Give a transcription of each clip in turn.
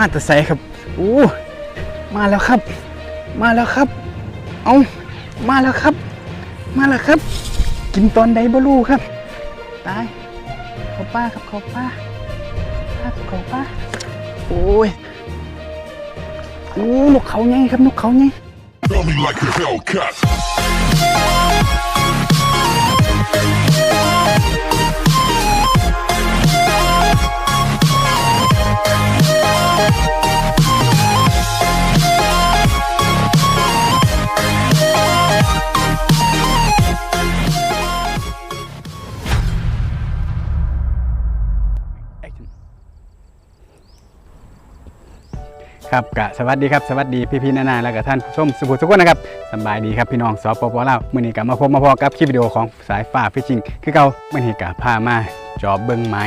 มาแตะใสครับอู้มาแล้วครับ มาแล้วครับ เอามาแล้วครับ มาแล้วครับ กินตอนใดบ่รู้ครับ ตายเขาป้าครับเขาป้าป้าครับเขาป้าโอ้ยโอ้นกเขาไงครับนกเขาไง Tell me like a Hellcat. ครับกะสวัสดีครับสวัสดีพี่พี่ๆนานาและกับท่านผู้ชมสุภุทุกคนนะครับสบายดีครับพี่น้องสปปลาวมื่อนี้กลับมาพบมาพอกับคลิปวิดีโอของสายฟ้าฟิชชิงคือเก่ามื่อนี้กะพามาจอบเบิ้งไม้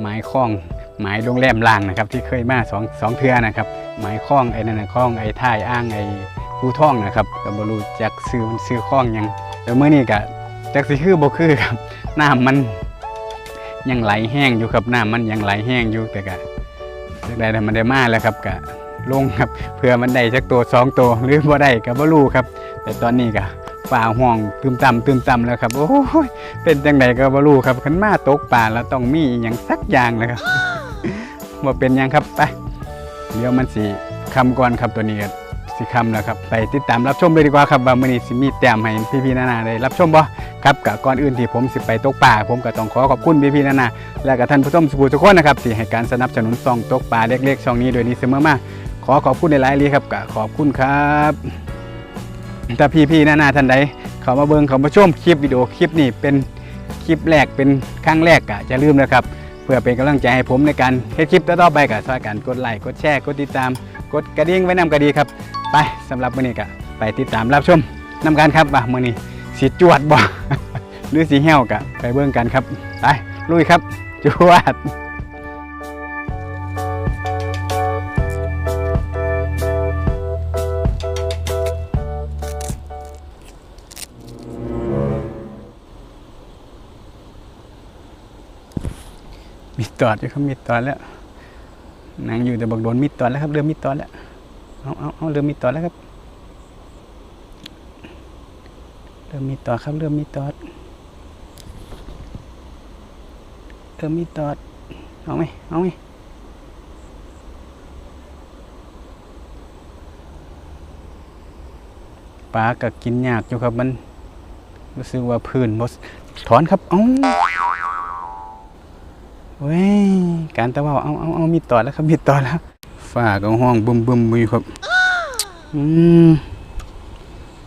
ไม้คล้องไม้โรงแรมล่างนะครับ ที่เคยมาสองสองเทือนะครับไม้คล้องไอ้นั่นคล้องไอ้ท่ายอ้างไอ้ผู้ท่องนะครับก็บบรูจักซื้อมันซื้อคล้องยังแต่เมื่อนี้กะจักสิคือบ่คือครับน้ำมันยังไหลแห้งอยู่ครับน้ำมันยังไหลแห้งอยู่แต่กะ ได้แต่มันได้มาแล้วครับกะลงครับเพื่อมันได้สักตัวสองตัวหรือบ่ได้ก็บ่รู้ครับ แต่ตอนนี้ก็ฝ่าห้องตึมต่ำตึมต่ำแล้วครับ โอ้ยเป็นจังไดก็บ่รู้ครับขันมาตกป่าแล้วต้องมีอย่างสักอย่างนะครับว่าเป็นยังครับไปเดี๋ยวมันสิคำก่อนครับตัวนี้สิคำแล้วครับ ไปติดตามรับชมเลยดีกว่าครับว่ามือนี้สิมีแต้มให้พี่ๆนานาได้รับชมบ่ ครับกะก่อนอื่นที่ผมสิไปตกป่า ผมก็ต้องขอขอบคุณพี่ๆนานาและกับท่านผู้ชมสุภูทุกคนนะครับที่ให้การสนับสนุนซองตกปลาเล็กๆช่องนี้โดยนี้เสมอมาขอขอบคุณในหลายๆเลยครับกะขอบคุณครับถ้าพี่ๆนานาท่านใดเขามาเบิ่งเขามาชมคลิปวิดีโอคลิปนี้เป็นคลิปแรกเป็นครั้งแรกกะจะลืมนะครับ เพื่อเป็นกำลังใจให้ผมในการเฮ็ดคลิปต่อๆไปกะช่วยกันกดไลค์กดแชร์กดติดตาม กดกระดิ่งไว้นำกระดีครับ ไปสำหรับมื้อนี้กะไปติดตามรับชมนำกันครับว่ามื้อนี้ สิจวดบ่หรือสีแห้วกะไปเบิ่งกันครับไปลุยครับ จวดมีตอดอยู่ครับมีตอดแล้วนางอยู่แต่บักโดนมีตอดแล้วครับเริ่มมีตอดแล้วเอาเอาเอาเริ่มมีตอดแล้วครับเริ่มมีตอดครับ เริ่มมีตอดเติมมีตอดเอาไหมเอาไหมปลาก็กินยากอยู่ครับมันรู้สึกว่าพื้นบสถอนครับ เอาเว้ย การตะว่าเอาเอาเอามีดตอดแล้วครับ มีดตอดแล้วฝ้าก็ห้องบึมบึมมือครับ อืม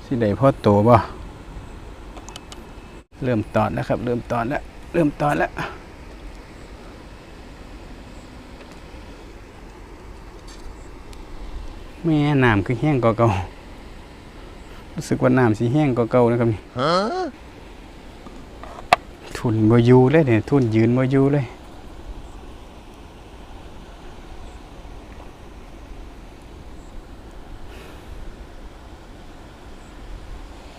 สิได้พ่อโตบ่ เริ่มตอดแล้วครับ เริ่มตอดแล้ว เริ่มตอดแล้วแม่น้ำคือแห้งกว่าเก่ารู้สึกว่าน้ำสีแห้งกว่าเก่านะครับนี่ทุนบ่อยู่เลยเนี่ยทุนยืนบ่อยู่เลย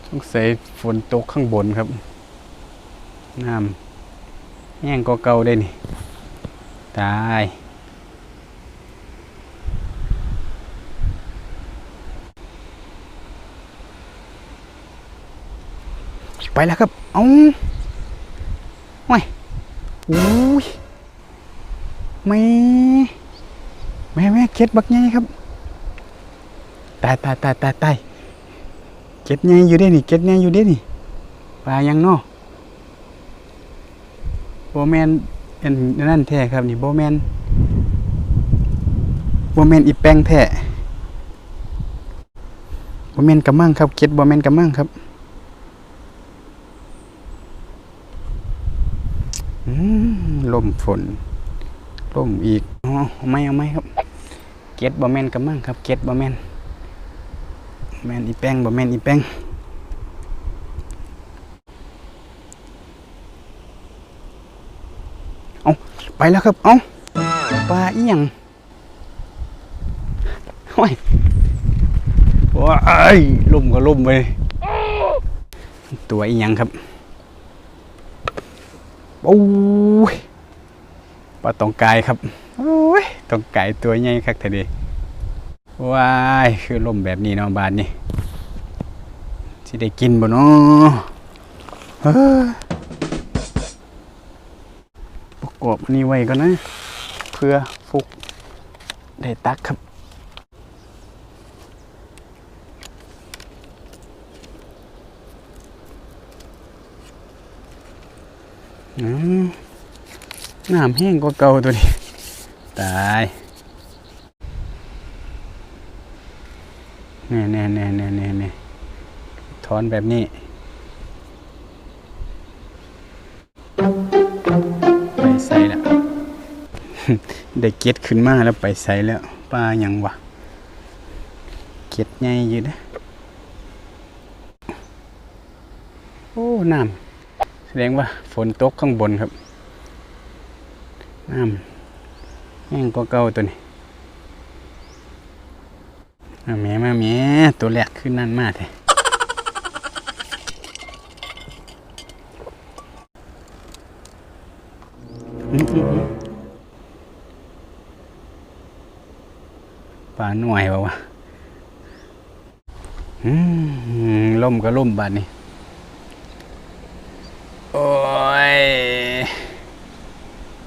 ต้องใส่ฝนตกข้างบนครับ น้ำแห้งกว่าเก่าได้นี่ ตายไปแล้วครับ เอาโอ้ยอุ้ยแม่แม่แม่เก็ดบักใหญ่ครับ ตายตายตายตายตายเก็ดใหญ่อยู่เด้นี่เก็ดใหญ่อยู่เด้นี่ปลายังนาะโบแมนเป็นนั่นแท้ครับ นี่โบแมนโบแมนอีแป้งแท้โบแมนกระมังครับเก็ดโบแมนกระมังครับลมฝนลมอีกอาเอไม่เอาไม่ครับ เก็ตบแมนกับมั่งครับ เก็ตบแมนแมนอีแป้งบแมนอีแป้งเอา ไปแล้วครับ เอาปลาอีหยังโอ้ยว้ายลุ่มก็ลุ่มไปตัวอีหยังครับโอ้ยปลาตองกายครับโอ้ยตองไก่ตัวใหญ่คักเถอะดิว้ายคือลมแบบนี้เนาะบานนี่สิได้กินบ่เนาะ เฮ้อประกอบอันนี้ไว้ก่อนนะ เพื่อฟุกได้ตักครับน้ำแห้งกว่าเก่าตัวนี้ ตายแน่แน่แน่แน่แน่แน่ถอนแบบนี้ ได้เก็ดขึ้นมาแล้วไปใส่แล้วปลาหยังวะเก็ดใหญ่อยู่นะโอ้น้ำแสดงว่าฝนตกข้างบนครับน้ำแห้งก็เก่าตัวนี้มาแม่มาแม่ตัวแรกขึ้นนั่นมากเลยอื้ออื้ออื้อปลาหน่วยเปล่าวะล่มก็ล่มบาดนี้โอ้ย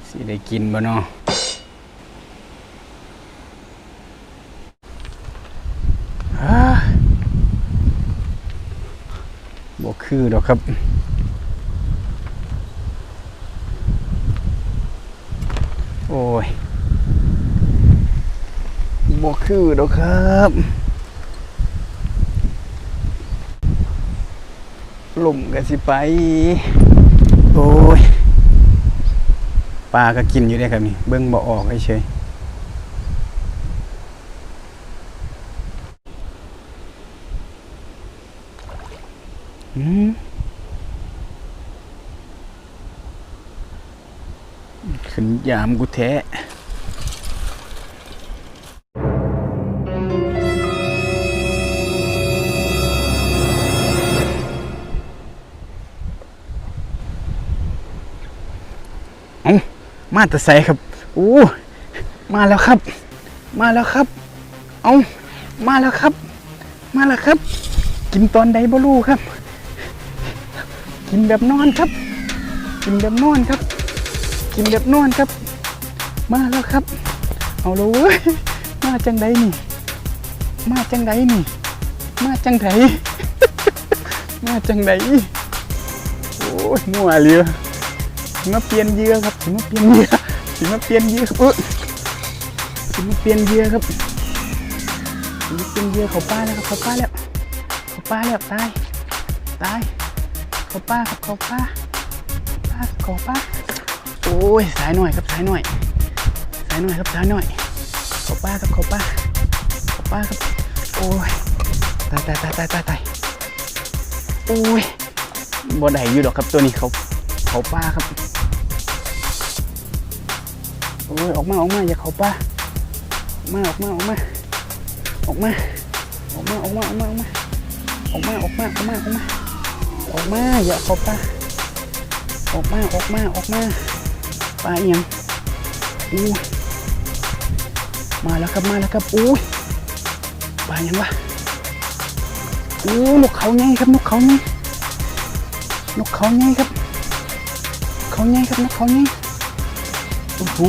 สิได้กินบ่เนาะฮ่าบ่คือดอกครับโอ้ย บ่คือดอกครับลมกันสิไป โอ้ยปลาก็กินอยู่ได้ครับนี่ เบิ้งบ่ออกเฉยอืมขึ้นยามกูแท้ มาแต่ใสครับอู้มาแล้วครับ มาแล้วครับ เอามาแล้วครับ มาแล้วครับ กินตอนใดบ่รู้ครับ กินแบบนอนครับ กินแบบนอนครับ กินแบบนอนครับ มาแล้วครับ เอาเลย มาจังใดนี่ มาจังใดนี่ มาจังไดมาจังใดโอ้ยมัวเรื อสิมาเปลี่ยนเยื่อครับสิมาเปลี่ยนเยื่อสิมาเปลี่ยนเยื่อครับเออสิมาเปลี่ยนเยื่อครับสิมาเปลี่ยนเยื่อเขาป้าแล้วครับเขาป้าแล้วเขาป้าแล้วตายตายเขาป้าครับเขาป้าป้าเขาป้าโอ้ยสายหน่อยครับสายหน่อยสายหน่อยครับสายหน่อยเขาป้าครับเขาป้าเขาป้าครับโอ้ยตายตายตายตายตายตายโอ้ยบ่ได้อยู่ดอกครับตัวนี้เขาเขาป้าครับ โอ้ยออกมาออกมาอย่าเขาป้าออกมาออกมาออกมาออกมาออกมาออกมาออกมาออกมาออกมาออกมาออกมาออกมาออกมาอย่าเขาป้าออกมาออกมาออกมาปลาเอียงอู้มาแล้วครับมาแล้วครับอู้ยปลายังวะอู้นกเขาไงครับนกเขาไงนกเขาไงครับเขาไงครับนกเขาไง โอ้โห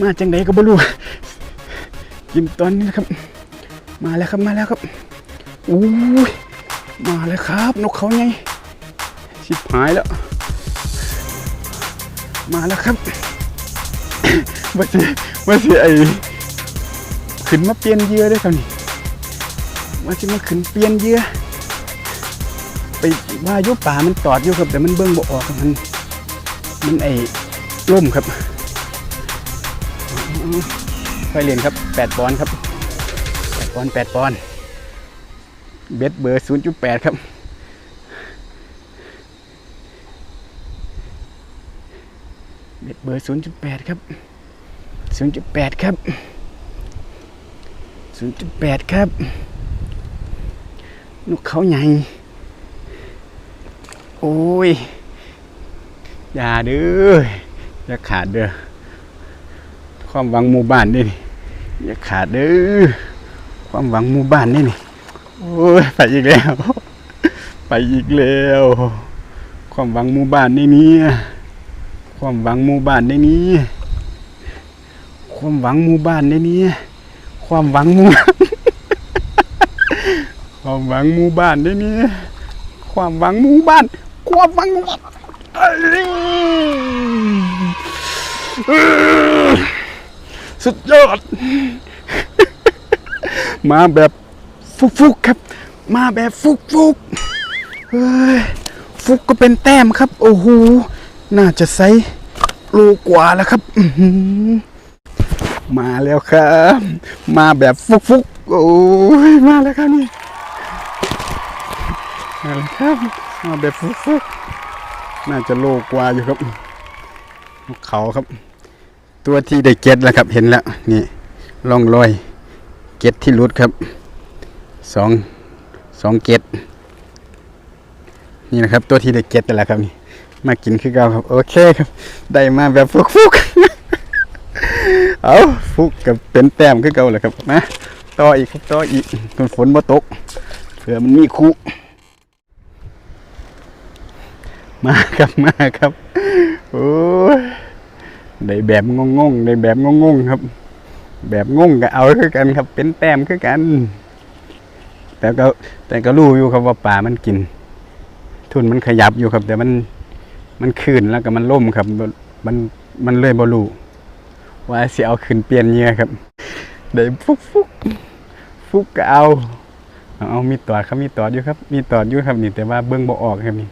มาจังไดก็บ่รู้กินตอนนี้นะครับ มาแล้วครับมาแล้วครับอู้ยมาแล้วครับ นกเขาไงชิบหายแล้ว มาแล้วครับมาสิมาสิไอขึ้นมาเปลี่ยนเยื่อได้ครับนี่มาสิมาขึ้นเปลี่ยนเยื่อไปว่ายุป่ามันตอดอยู่ครับ แต่มันเบิ้งบ่ออกมัน มันไอ้ล่มครับค่อยเรียนครับแปดปอนด์ครับแปดปอนด์แปดปอนด์เบ็ดเบอร์ศูนย์จุดแปดครับเบ็ดเบอร์ศูนย์จุดแปดครับศูนย์จุดแปดครับศูนย์จุดแปดครับนกเขาใหญ่ โอ้ย อย่าเด้ออย่าขาดเด้อความหวังหมู่บ้านนี่นี่อย่าขาดเด้อความหวังหมู่บ้านนี่นี่โอ้ยไปอีกแล้ว ไปอีกแล้ว ความหวังหมู่บ้านนี่นี่ความหวังหมู่บ้านนี่นี่ความหวังหมู่บ้านนี่นี่ความหวังหมู่ความหวังหมู่บ้านนี่นี่ความหวังหมู่บ้านความหวังหมู่บ้าน สุดยอด มาแบบฟุกๆครับ มาแบบฟุกๆเฮ้ยฟุกก็เป็นแต้มครับ โอ้โห น่าจะไซส์โลกว่าแล้วครับมาแล้วครับ มาแบบฟุกๆโอ้ยมาแล้วครับนี่มาแล้วครับมาแบบฟุกๆ น่าจะโลกว่าอยู่ครับนกเขาครับ ตัวที่ได้เก็ตแล้วครับเห็นแล้วนี่ร่องรอยเก็ตที่รุดครับสองสองเก็ตนี่นะครับ ตัวที่ได้เก็ตแต่ละครับนี่มากินคือเก่าครับ โอเคครับ ได้มาแบบฟุกฟุกเอาฟุกกับเป็นแต้มคือเก่าแหละครับมาต่ออีกครับต่ออีกฝนฝนบ่ตกเผื่อมันมีคุ มาครับมาครับโอ้ได้แบบงงๆได้แบบงงๆครับ แบบงงก็เอาคือกันครับ เป็นแต้มคือกัน แต่ก็แต่ก็รู้อยู่ครับว่าป่ามันกิน ทุนมันขยับอยู่ครับ แต่มันมันขึ้นแล้วก็มันล่มครับ มันมันเลยบรูว่าสิเอาขึ้นเปลี่ยนเงื่อครับได้ฟุกฟุกฟุกก็เอาเอามีตอดครับมีตอดอยู่ครับ มีตอดอยู่ครับนี่แต่ว่าเบิ้องบ่ออกครับนี่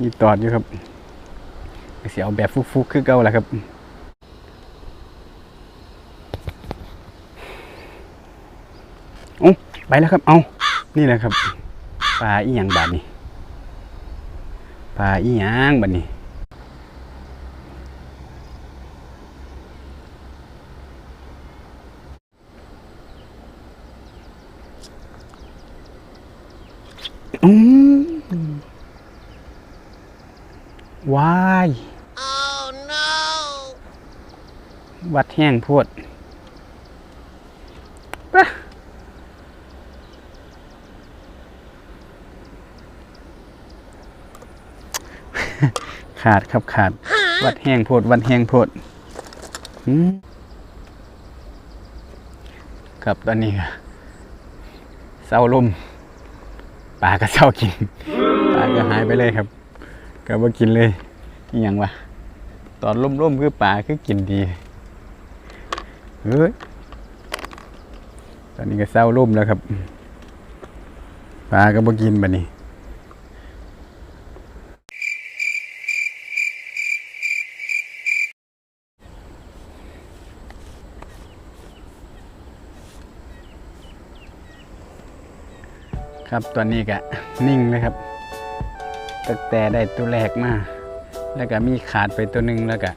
มีตอดอยู่ครับเสียเอาแบบฟุกฟุกคือเก่าแหละครับเอาไปแล้วครับ เอานี่แหละครับปลาอีหยังบาดนี่ปลาอีหยังบาดนี่ วาย Oh no! วัดแห้งโพดปะขาดครับขาด วัดแห้งโพดวัดแห้งโพดหืมครับตอนนี้ก็เศร้าลมปลาก็เศร้ากินปลาก็หายไปเลยครับ ก็บ่กินเลยอหย่างวะตอนล่มๆคือปลาคือกินดีเฮ้ยตอนนี้ก็เศร้าล่มแล้วครับปลาก็บ่กินบัดนี้ครับตอนนี้ก็นิ่งเลยครับ ตั้งแต่ได้ตัวแรกมาแล้วก็มีขาดไปตัวหนึ่งแล้วก็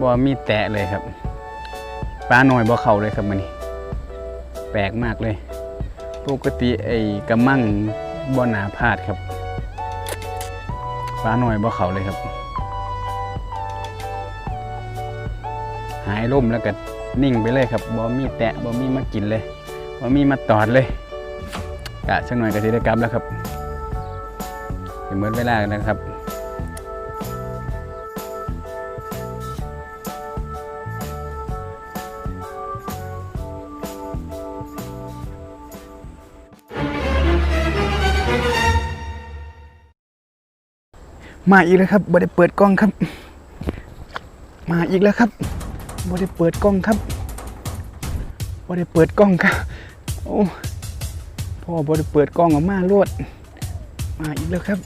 บ่มีแตะเลยครับปลาหน่อยบ่เข้าเลยครับมันนี้แปลกมากเลย ปกติไอ้กระมังบ่หนาพาดครับปลาหน่อยบ่เข้าเลยครับ หายล่มแล้วก็นิ่งไปเลยครับบ่มีแตะบ่มีมากินเลยบ่มีมาตอดเลยกะสักหน่อยก็สิได้กลับแล้วครับ ถึงเมื่อเวลานะครับมาอีกแล้วครับบ่ได้เปิดกล้องครับ มาอีกแล้วครับบ่ได้เปิดกล้องครับบ่ได้เปิดกล้องครับ โอ้พ่อบได้เปิดกล้องออกมาลวด มาอีกแล้วครับ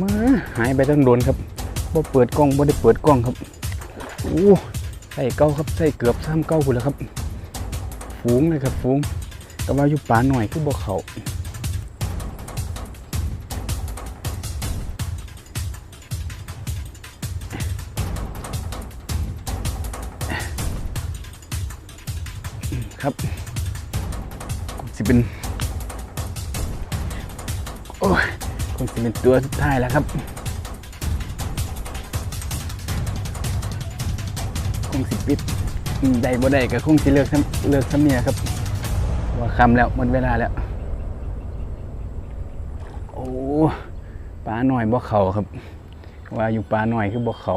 มาหายไปตั้งโดนครับบ่เปิดกล้องบ่ได้เปิดกล้องครับโอ้ใส่เก้าครับใส่เกือบซ้ำเก้าคุณแล้วครับ ฝูงเลยครับ ฝูงแต่ว่าอยู่ป่าหน่อยคือบ่เขาครับสิเป็น ยคงจะเป็นตัวสุดท้ายแล้วครับ คงสิปิดได้บ่ได้ก็คงสิเลิกเลิกซ้เมียครับ ว่าคำแล้วหมดเวลาแล้ว โอ้ปลาหน่อยบ่เข่าครับ ว่าอยู่ปลาหน่อยคือบ่เข่า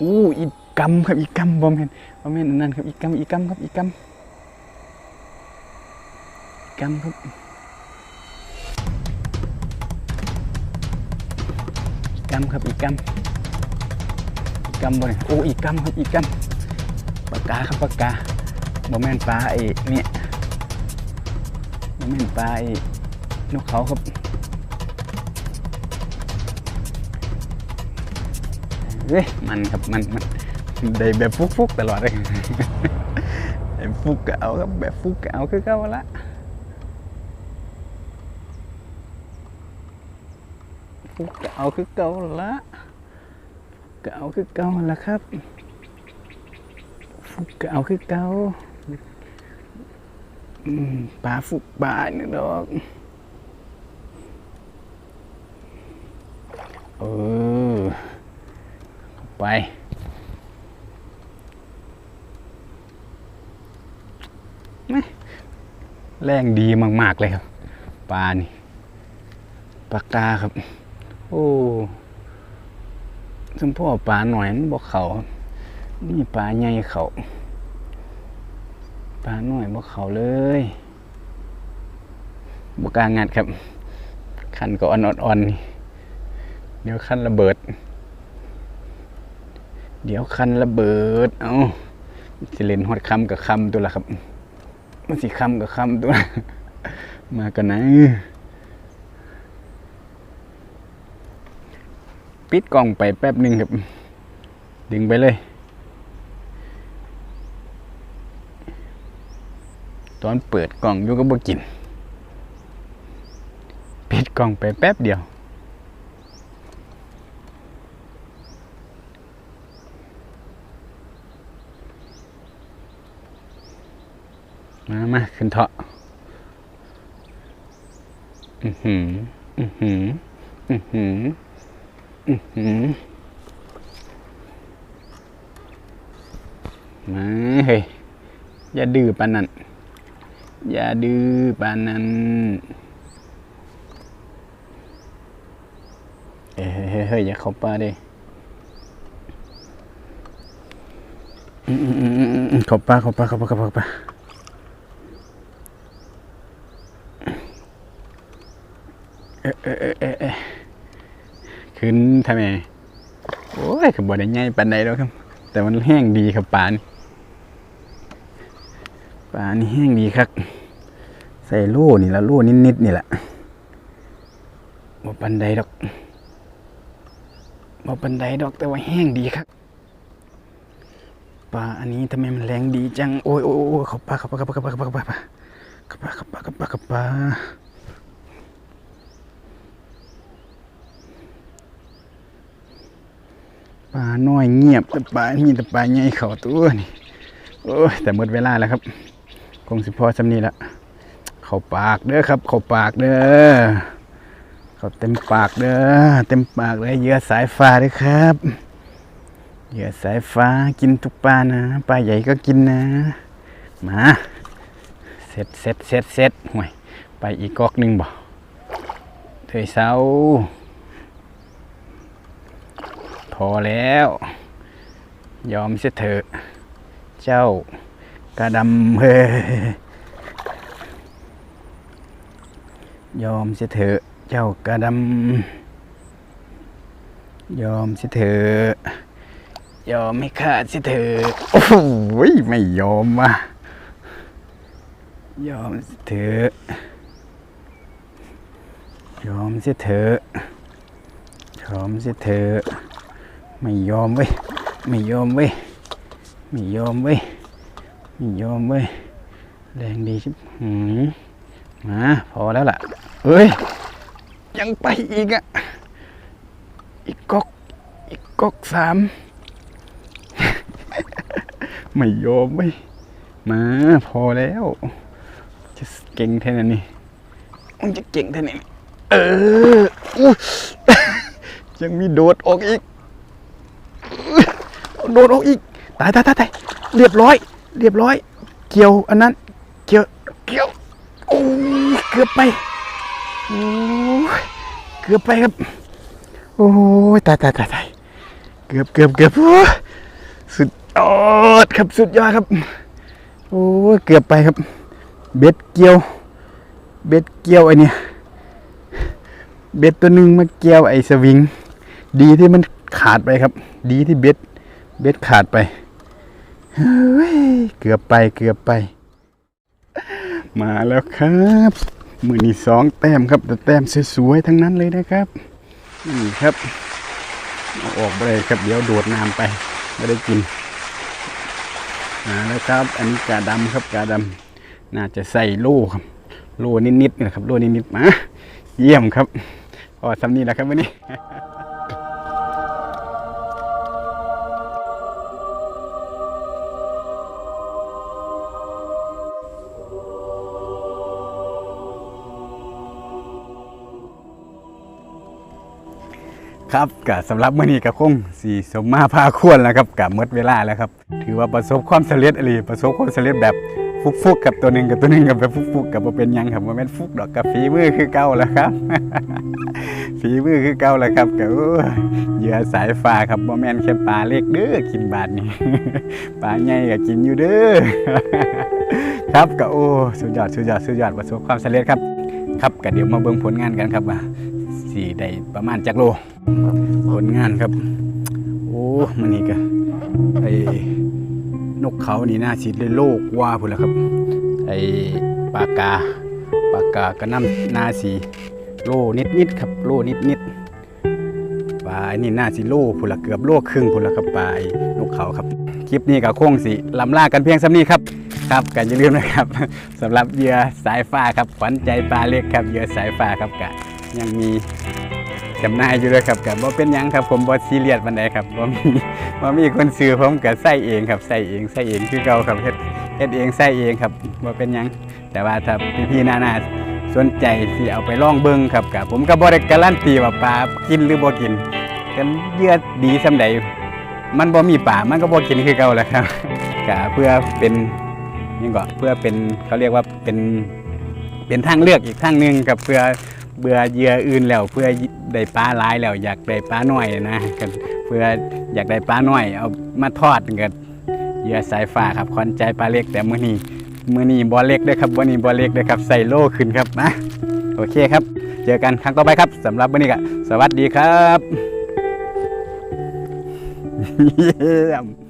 อู้อี กำครับอีกกำบอมเห็นบอมเห็นนนั่นครับอีกกำอีกกำครับอีกกำอีกกำครับอีกกำครับอีกกำอีกกำบ่เนี่ยโอ้อีกกำครับอีกกำปากกาครับปากกาบอมแม่นปลาไอ้เนี่ยบอมแม่นปลาไอ้นกเขาครับเฮ้ยมันครับมันมัน ได้แบบฟุกๆตลอดเลยแบบฟุกก็เอาครับแบบฟุกก็เอาคือเก่าละฟุกก็เอาคือเก่าละก็เอาคือเก่าละครับฟุกก็เอาคือเก่าอืมปลาฟุกปลาเนี่ยดอกเออไป แรงดีมาก ๆ เลยครับ ปลานี่ปลากาครับ โอ้สมพ่อปลาหน่อยมันบอกเขานี่ปลาใหญ่เขาปลาหน่อยบอกเขาเลยบกางัดครับ คันก็อ่อนๆนี่เดี๋ยวคันระเบิด เดี๋ยวคันระเบิด เอาสิเล่นฮอดคำกับคำตัวละครับ มันสิคำกับคำตัวมากันนะปิดกล่องไปแป๊บหนึ่งครับ ดึงไปเลย ตอนเปิดกล่องอยู่ก็บ่กิน ปิดกล่องไปแป๊บเดียว มามาขึ้นเถาะอือหือ อือหือ อือหือ อือหือ มาเฮ้ย อย่าดื้อปานนั้น อย่าดื้อปานนั้น เฮ้ยเฮ้ยเฮ้ยอย่าเข้าป่าด้อืมอืมอืมอืมอืมเข้าป่าเข้าป่าเข้าป่าเข้าป่าเข้าป่า เอะเอะเอะเอะเอะขึ้น ทำไมโอ้ยขบวนได้ง่ายปานใดแล้วครับ แต่มันแห้งดีครับปานี่ปลานี่แห้งดีครับ ใส่โล่นี่ละโล่นิดๆนี่แหละบ่ปันใดดอกบ่ปันใดดอกแต่ว่าแห้งดีครับปลาอันนี้ทำไมมันแรงดีจังโอ้ยโอ้ยโอ้ยเขาปลาเขาปลาเขาปลาเขาปลาเขาปลาเขาปลาเขาปลาเขาปลาเขาปลาเขา ปลาน้อยเงียบแต่ปลามีแต่ปลาใหญ่เขาตัวนี่โอ้ยแต่หมดเวลาแล้วครับ คงสิพอสำนี้ละเข้าปากเด้อครับ เข้าปากเด้อเข้าเต็มปากเด้อเต็มปากเลยเหยื่อสายฟ้าด้อครับเหยื่อสายฟ้ากินทุกปลานะปลาใหญ่ก็กินนะ มาเสร็จเสร็จเสร็จเสร็จห่วยไปอีกกอกหนึ่งบ่เถยเสา พอแล้ว ยอมเสียเถอะเจ้ากระดำเฮยยอมเสียเถอะเจ้ากระดำยอมเสียเถอะยอมไม่ขาดเสียเถอะโอ้โหไม่ยอมว่ะยอมเสียเถอะยอมเสียเถอะยอมเสียเถอะ ไม่ยอมเว้ยไม่ยอมเว้ยไม่ยอมเว้ยไม่ยอมเว้ยแรงดีชิบหืมมาพอแล้วล่ะเฮ้ยยังไปอีกอะอีกก๊อกอีกก๊อกสามไม่ยอมเว้ยมาพอแล้ว จะเก่งแค่นั้นนี่มึงจะเก่งแค่ไหนนี่เอออยังมีโดดออกอีก โดดออกอีก ตายตายตายตายเรียบร้อย เรียบร้อย เกี่ยวอันนั้น เกี่ยว เกี่ยว โอ้ยเกือบไป โอ้ยเกือบไปครับ โอ้ยตายตายตายตายเกือบเกือบเกือบโอ้ยสุดยอดครับ สุดยอดครับ โอ้ยเกือบไปครับ เบ็ดเกี่ยว เบ็ดเกี่ยวไอเนี่ยเบ็ดตัวหนึ่งมาเกี่ยวไอ้สวิง ดีที่มันขาดไปครับ ดีที่เบ็ด เบ็ดขาดไปเกือบไปเกือบไป มาแล้วครับมือนี้สองแต้มครับแต่แต้มสวยๆทั้งนั้นเลยนะครับนี่ครับเอาออกไปเลยครับเดี๋ยวโดดน้ำไปไม่ได้กินมาแล้วครับ อันนี้กาดำครับกาดำน่าจะใส่โล่ครับ โล่นิดๆนะครับโล่นิดๆมาเยี่ยมครับพอสำนีแล้วครับวันนี้ ครับกับสำหรับมื้อนี้ก็คงสีสมมาพาควรแล้วครับกับหมดเวลาแล้วครับ ถือว่าประสบความสำเร็จอะไรประสบความสำเร็จแบบฟุกๆกับตัวหนึ่งกับตัวหนึ่งกับแบบฟุกๆกับบ่เป็นยังครับว่าแม่นฟุกดอกกับฝีมือคือเก่าแล้วครับ ฝีมือคือเก่าแล้วครับกับเหยื่อสายฟ้าครับบ่แม่นแค่ปลาเล็กเด้อกินบาดนี้ปลาใหญ่ก็กินอยู่เด้อครับก็โอ้สุดยอดสุดยอดสุดยอดประสบความสำเร็จครับ ครับก็เดี๋ยวมาเบิ่งผลงานกันครับว่า สีได้ประมาณจักโลผลงานครับ โอ้มันนี่ก็ไอ้นกเขานี่น่าสิเลยโลกว่าพุ่นละครับ ไอ้ปากกาปากกากระน้ำนาสีโลนิดนิดครับ โลนิดนิดปลาไอ้นี่น่าสิโลพุ่นละเกือบโลครึ่งพุ่นละครับปลาไอ้นกเขาครับคลิปนี้ก็คงสิลำลากันเพียงสำนี้ครับครับกันอย่าลืมนะครับสำหรับเหยื่อสายฟ้าครับขวัญใจปลาเล็กครับเหยื่อสายฟ้าครับกะ ยังมีจำหน่ายอยู่ด้วยครับกับว่าเป็นยังครับผมบอซีเรียสบันไดครับว่ามีว่ามีคนซื้อผมกับใส่เองครับใส่เองใส่เองคือเก่าครับเฮ็ดเฮ็ดเองใส่เองครับว่าเป็นยัง แต่ว่าถ้าพี่ๆนานาสนใจสิเอาไปล่องเบิ่งครับกับผมก็บ่ได้การันตีว่าปลากินหรือบ่กินกันเยื่อดีสำใดมันบ่มีป่ามันก็บ่กินคือเก่าแหล้วครับก็เพื่อเป็นยังก็เพื่อเป็นเขาเรียกว่าเป็นเป็นทางเลือกอีกทางหนึ่งครับเพื่อ เบื่อเยื่ออื่นแล้วเพื่อได้ปลาหลายแล้วอยากได้ปลาหน้อยนะกันเพื่ออยากได้ปลาหน้อย เอามาทอดกันเยื่อสายฟ้าครับควันใจปลาเล็กแต่มื้อนี้มื้อนี้บ่เล็กด้อครับวันนี้บ่เล็กด้อครับใส่โลขึ้นครับนะโอเคครับ เจอกันครั้งต่อไปครับสำหรับมื้อนี้ก็สวัสดีครับ เยี่ยม